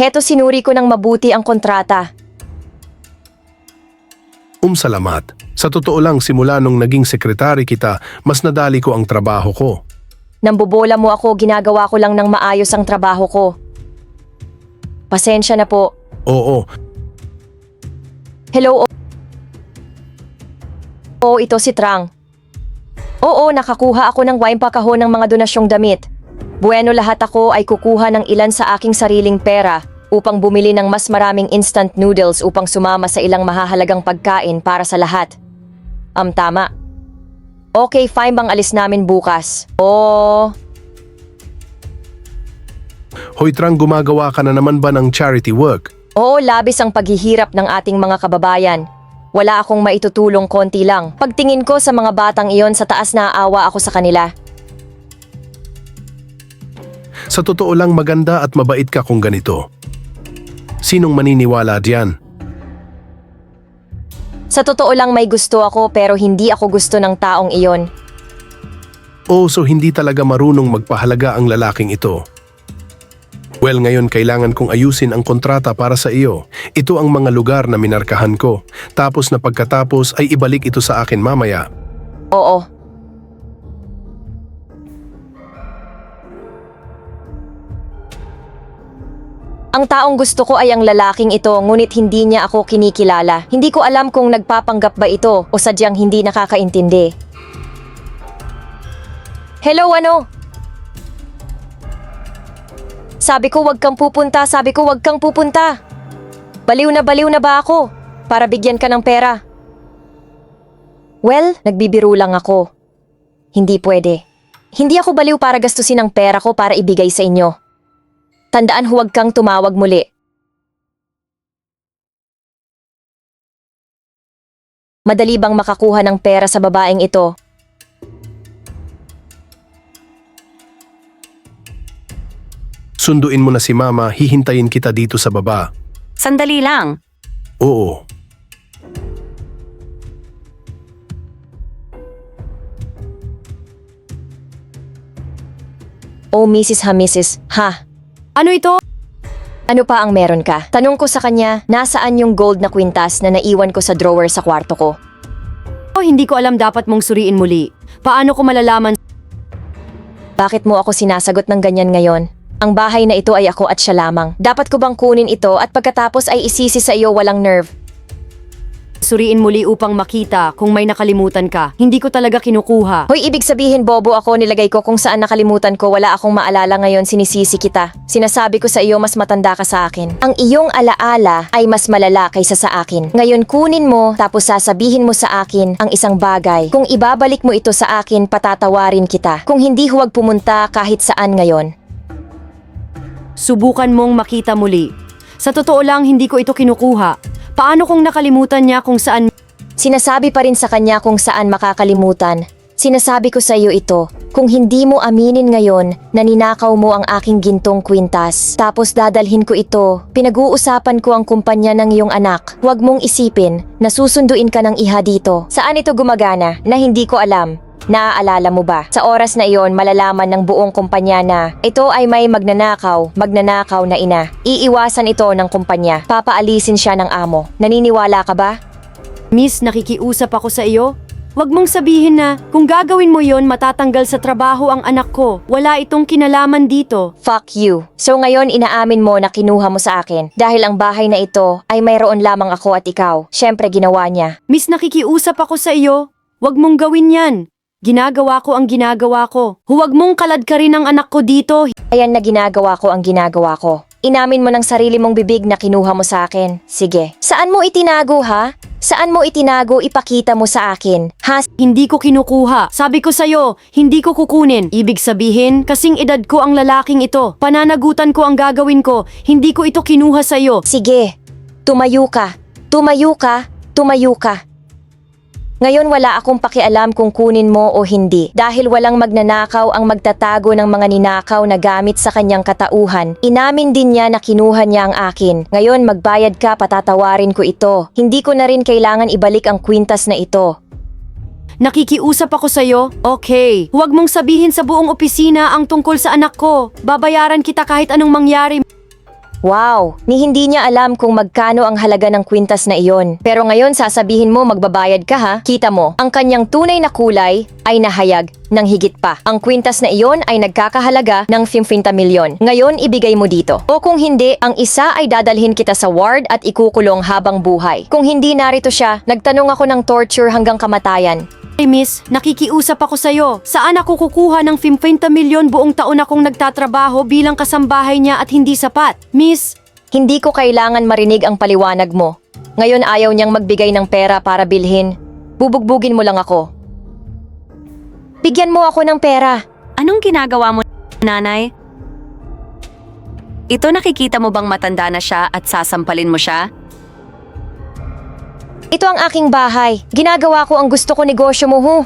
Heto sinuri ko ng mabuti ang kontrata. Um salamat. Sa totoo lang simula nung naging sekretary kita, mas nadali ko ang trabaho ko. Nambobola mo ako, ginagawa ko lang ng maayos ang trabaho ko. Pasensya na po. Oo, Hello, o- Oo, ito si Trang. Oo, nakakuha ako ng wine pakahon ng mga donasyong damit. Bueno lahat ako ay kukuha ng ilan sa aking sariling pera upang bumili ng mas maraming instant noodles upang sumama sa ilang mahahalagang pagkain para sa lahat. Am tama. Okay, fine bang alis namin bukas? Oo, hoy Trang gumagawa ka na naman ba ng charity work? Oo, labis ang paghihirap ng ating mga kababayan. Wala akong maitutulong konti lang. Pagtingin ko sa mga batang iyon sa taas naaawa ako sa kanila. Sa totoo lang maganda at mabait ka kung ganito. Sinong maniniwala diyan? Sa totoo lang may gusto ako pero hindi ako gusto ng taong iyon. Oh, so hindi talaga marunong magpahalaga ang lalaking ito. Well, ngayon kailangan kong ayusin ang kontrata para sa iyo. Ito ang mga lugar na minarkahan ko. Tapos na pagkatapos ay ibalik ito sa akin mamaya. Oo. Ang taong gusto ko ay ang lalaking ito ngunit hindi niya ako kinikilala. Hindi ko alam kung nagpapanggap ba ito o sadyang hindi nakakaintindi. Hello, ano? Sabi ko wag kang pupunta, sabi ko wag kang pupunta. Baliw na baliw na ba ako? Para bigyan ka ng pera. Well, nagbibiro lang ako. Hindi pwede. Hindi ako baliw para gastusin ang pera ko para ibigay sa inyo. Tandaan huwag kang tumawag muli. Madali bang makakuha ng pera sa babaeng ito? Sunduin mo na si mama, hihintayin kita dito sa baba. Sandali lang. Oo. Oh, Mrs. ha, Mrs. Ha? Ano ito? Ano pa ang meron ka? Tanong ko sa kanya, nasaan yung gold na kwintas na naiwan ko sa drawer sa kwarto ko? Oh, hindi ko alam dapat mong suriin muli. Paano ko malalaman? Bakit mo ako sinasagot ng ganyan ngayon? Ang bahay na ito ay ako at siya lamang. Dapat ko bang kunin ito at pagkatapos ay isisi sa iyo walang nerve? Suriin muli upang makita kung may nakalimutan ka. Hindi ko talaga kinukuha. Hoy, ibig sabihin bobo ako nilagay ko kung saan nakalimutan ko wala akong maalala ngayon sinisisi kita. Sinasabi ko sa iyo mas matanda ka sa akin. Ang iyong alaala ay mas malala kaysa sa akin. Ngayon kunin mo tapos sasabihin mo sa akin ang isang bagay. Kung ibabalik mo ito sa akin patatawarin kita. Kung hindi huwag pumunta kahit saan ngayon. Subukan mong makita muli. Sa totoo lang, hindi ko ito kinukuha. Paano kung nakalimutan niya kung saan Sinasabi pa rin sa kanya kung saan makakalimutan. Sinasabi ko sa iyo ito, kung hindi mo aminin ngayon na ninakaw mo ang aking gintong kwintas, tapos dadalhin ko ito, pinag-uusapan ko ang kumpanya ng iyong anak, huwag mong isipin na susunduin ka ng iha dito. Saan ito gumagana na hindi ko alam? Naaalala mo ba? Sa oras na iyon, malalaman ng buong kumpanya na ito ay may magnanakaw, magnanakaw na ina. Iiwasan ito ng kumpanya. Papaalisin siya ng amo. Naniniwala ka ba? Miss, nakikiusap ako sa iyo? Huwag mong sabihin na kung gagawin mo yon matatanggal sa trabaho ang anak ko. Wala itong kinalaman dito. Fuck you. So ngayon inaamin mo na kinuha mo sa akin dahil ang bahay na ito ay mayroon lamang ako at ikaw. Siyempre ginawa niya. Miss, nakikiusap ako sa iyo. Huwag mong gawin yan. Ginagawa ko ang ginagawa ko. Huwag mong kalad ka rin ang anak ko dito. Ayan na ginagawa ko ang ginagawa ko. Inamin mo ng sarili mong bibig na kinuha mo sa akin. Sige. Saan mo itinago ha? Saan mo itinago ipakita mo sa akin? Ha? Hindi ko kinukuha. Sabi ko sa'yo, hindi ko kukunin. Ibig sabihin, kasing edad ko ang lalaking ito. Pananagutan ko ang gagawin ko. Hindi ko ito kinuha sa'yo. Sige. Tumayo ka. Tumayo ka. Tumayo ka. Ngayon wala akong pakialam kung kunin mo o hindi dahil walang magnanakaw ang magtatago ng mga ninakaw na gamit sa kanyang katauhan. Inamin din niya na kinuha niya ang akin. Ngayon magbayad ka patatawarin ko ito. Hindi ko na rin kailangan ibalik ang kwintas na ito. Nakikiusap ako sa'yo? Okay. Huwag mong sabihin sa buong opisina ang tungkol sa anak ko. Babayaran kita kahit anong mangyari. Wow, ni hindi niya alam kung magkano ang halaga ng kwintas na iyon. Pero ngayon sasabihin mo magbabayad ka ha? Kita mo, ang kanyang tunay na kulay ay nahayag ng higit pa. Ang kwintas na iyon ay nagkakahalaga ng 50 milyon. Ngayon ibigay mo dito. O kung hindi, ang isa ay dadalhin kita sa ward at ikukulong habang buhay. Kung hindi narito siya, nagtanong ako ng torture hanggang kamatayan. Hey miss, nakikiusap ako sa'yo. Saan ako kukuha ng 50 milyon buong taon akong nagtatrabaho bilang kasambahay niya at hindi sapat? Miss, Hindi ko kailangan marinig ang paliwanag mo. Ngayon ayaw niyang magbigay ng pera para bilhin. Bubugbugin mo lang ako. Bigyan mo ako ng pera. Anong ginagawa mo, nanay? Ito nakikita mo bang matanda na siya at sasampalin mo siya? Ito ang aking bahay. Ginagawa ko ang gusto ko negosyo mo, ho.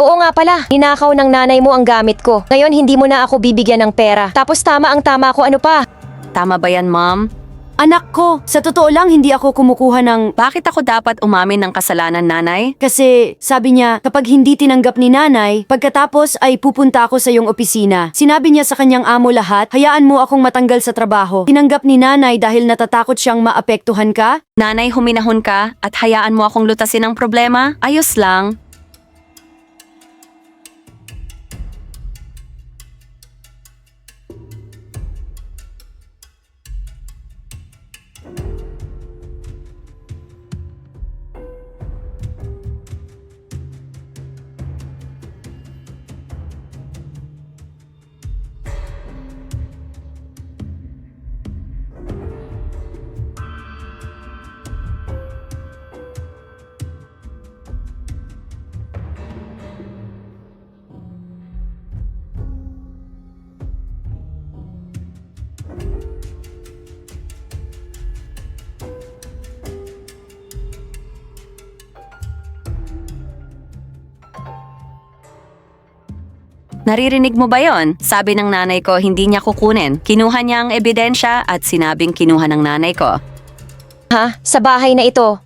Oo nga pala, ninakaw ng nanay mo ang gamit ko. Ngayon hindi mo na ako bibigyan ng pera. Tapos tama ang tama ko ano pa. Tama ba yan, mom? Anak ko, sa totoo lang hindi ako kumukuha ng... Bakit ako dapat umamin ng kasalanan, nanay? Kasi sabi niya, kapag hindi tinanggap ni nanay, pagkatapos ay pupunta ako sa iyong opisina. Sinabi niya sa kanyang amo lahat, hayaan mo akong matanggal sa trabaho. Tinanggap ni nanay dahil natatakot siyang maapektuhan ka? Nanay, huminahon ka at hayaan mo akong lutasin ang problema? Ayos lang. Naririnig mo ba yon? Sabi ng nanay ko hindi niya kukunin. Kinuha niya ang ebidensya at sinabing kinuha ng nanay ko. Ha? Sa bahay na ito.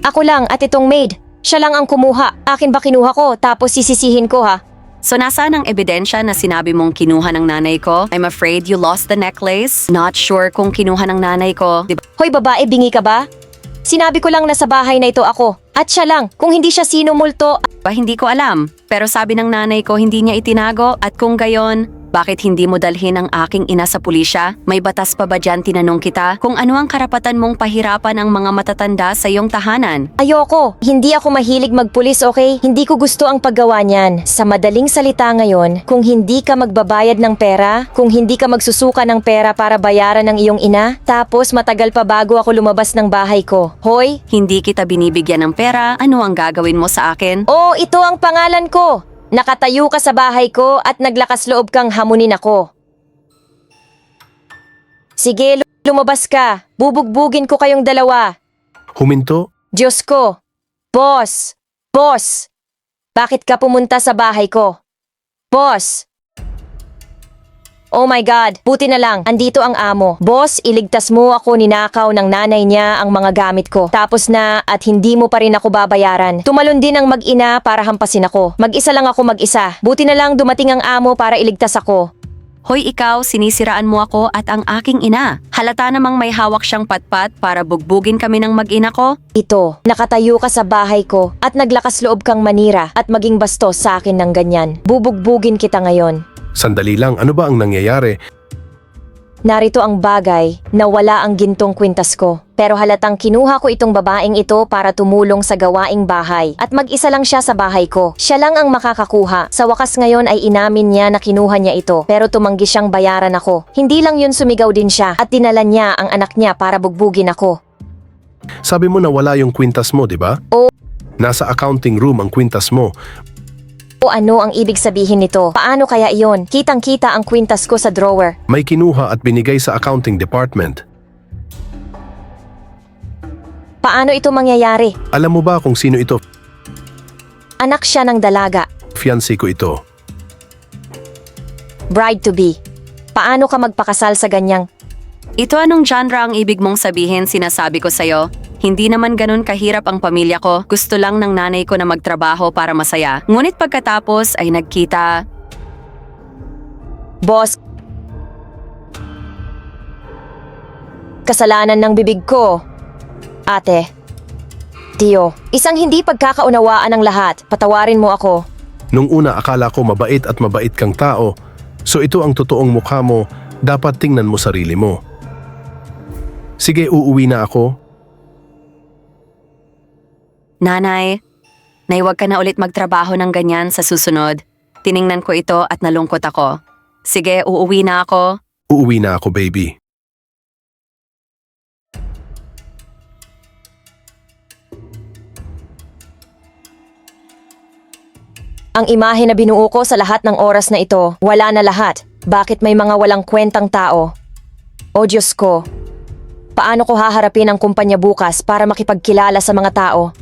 Ako lang at itong maid. Siya lang ang kumuha. Akin ba kinuha ko tapos sisisihin ko ha? So nasaan ang ebidensya na sinabi mong kinuha ng nanay ko? I'm afraid you lost the necklace. Not sure kung kinuha ng nanay ko. Di ba? Hoy babae, bingi ka ba? Sinabi ko lang na sa bahay na ito ako. At siya lang. Kung hindi siya sinumulto, Hindi ko alam. Pero sabi ng nanay ko hindi niya itinago at kung gayon, bakit hindi mo dalhin ang aking ina sa pulisya? May batas pa ba dyan tinanong kita? Kung ano ang karapatan mong pahirapan ang mga matatanda sa iyong tahanan? Ayoko. Hindi ako mahilig magpulis, okay? Hindi ko gusto ang paggawa niyan. Sa madaling salita ngayon, kung hindi ka magbabayad ng pera, kung hindi ka magsusuka ng pera para bayaran ng iyong ina, tapos matagal pa bago ako lumabas ng bahay ko. Hoy, Hindi kita binibigyan ng pera, ano ang gagawin mo sa akin? oh, ito ang pangalan ko. Nakatayo ka sa bahay ko at naglakas loob kang hamunin ako. Sige, lu- lumabas ka. Bubugbugin ko kayong dalawa. Huminto? Diyos ko! Boss! Boss! Bakit ka pumunta sa bahay ko? Boss! Oh my God, buti na lang, andito ang amo. Boss, iligtas mo ako ninakaw ng nanay niya ang mga gamit ko. Tapos na at hindi mo pa rin ako babayaran. Tumalon din ang mag-ina para hampasin ako. Mag-isa lang ako mag-isa. Buti na lang dumating ang amo para iligtas ako. Hoy ikaw, sinisiraan mo ako at ang aking ina. Halata namang may hawak siyang patpat para bugbugin kami ng mag-ina ko? Ito, nakatayo ka sa bahay ko at naglakas loob kang manira at maging bastos sa akin ng ganyan. Bubugbugin kita ngayon. Sandali lang, ano ba ang nangyayari? Narito ang bagay na wala ang gintong kwintas ko. Pero halatang kinuha ko itong babaeng ito para tumulong sa gawaing bahay. At mag-isa lang siya sa bahay ko. Siya lang ang makakakuha. Sa wakas ngayon ay inamin niya na kinuha niya ito. Pero tumanggi siyang bayaran ako. Hindi lang yun sumigaw din siya. At dinala niya ang anak niya para bugbugin ako. Sabi mo na wala yung kwintas mo, di ba? Oo. Nasa accounting room ang kwintas mo. O ano ang ibig sabihin nito? Paano kaya iyon? Kitang-kita ang kwintas ko sa drawer. May kinuha at binigay sa accounting department. Paano ito mangyayari? Alam mo ba kung sino ito? Anak siya ng dalaga. Fiancé ko ito. Bride to be. Paano ka magpakasal sa ganyang Ito anong genre ang ibig mong sabihin sinasabi ko sa'yo? Hindi naman ganun kahirap ang pamilya ko. Gusto lang ng nanay ko na magtrabaho para masaya. Ngunit pagkatapos ay nagkita, boss? kasalanan ng bibig ko. Ate. Tio, isang hindi pagkakaunawaan ng lahat. Patawarin mo ako. Nung una akala ko mabait at mabait kang tao, so ito ang totoong mukha mo, dapat tingnan mo sarili mo. Sige, uuwi na ako. Nanay, nay wag ka na ulit magtrabaho ng ganyan sa susunod. Tiningnan ko ito at nalungkot ako. Sige, uuwi na ako. Uuwi na ako, baby. Ang imahe na binuo ko sa lahat ng oras na ito, wala na lahat. Bakit may mga walang kwentang tao? O Diyos ko, paano ko haharapin ang kumpanya bukas para makipagkilala sa mga tao?